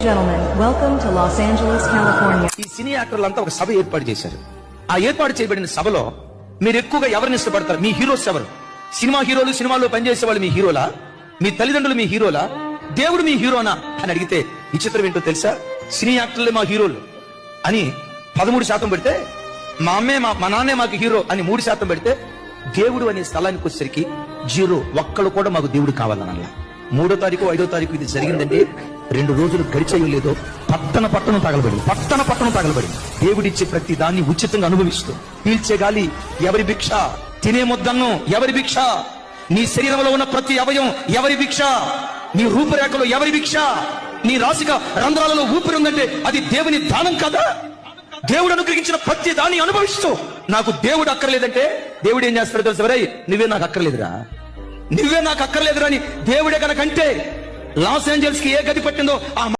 Gentlemen, welcome to Los Angeles, California. ఈ సినీ యాక్టర్లంతా ఒక సభ ఏర్పాటు చేశారు. ఆ ఏర్పాటు చేయబడిన సభలో మీరు ఎక్కువగా ఎవరిని ఇష్టపడతారు? మీ హీరోస్ ఎవరు? సినిమా హీరోలు సినిమాల్లో పనిచేసే వాళ్ళు మీ హీరోలా? మీ తల్లిదండ్రులు మీ హీరోలా? దేవుడు మీ హీరోనా? అని అడిగితే విచిత్రం ఏంటో తెలుసా? సినీ యాక్టర్లే మా హీరోలు అని పదమూడు శాతం పెడితే మా అమ్మే మా మా నాన్నే మాకు హీరో అని మూడు శాతం పెడితే దేవుడు అనే స్థలానికి వచ్చేసరికి జీరో ఒక్కడు కూడా మాకు దేవుడు కావాలనల్లా మూడో తారీఖు ఐదో తారీఖు ఇది జరిగిందంటే రెండు రోజులు గడిచేయం లేదో పట్టణ పట్టణం తగలబడింది. పట్టణ పట్టణం తగలబడింది. దేవుడిచ్చే ప్రతి దాన్ని ఉచితంగా అనుభవిస్తూ పీల్చే గాలి ఎవరి భిక్ష? తినే ముద్దన్నం ఎవరి భిక్ష? నీ శరీరంలో ఉన్న ప్రతి అవయం ఎవరి భిక్ష? నీ రూపురేఖలో ఎవరి భిక్ష? నీ రాశిక రంధ్రాలలో ఊపిరి ఉందంటే అది దేవుని దానం కదా? దేవుడు అనుగ్రహించిన ప్రతి దాన్ని అనుభవిస్తూ నాకు దేవుడు అక్కర్లేదంటే దేవుడు ఏం చేస్తాడు తెలుసు? ఎవరై? నువ్వే నాకు అక్కర్లేదురా. నువ్వే నాకు అక్కర్లేదురని దేవుడే కనుకంటే లాస్ ఏంజల్స్కి ఏ గది పట్టిందో ఆ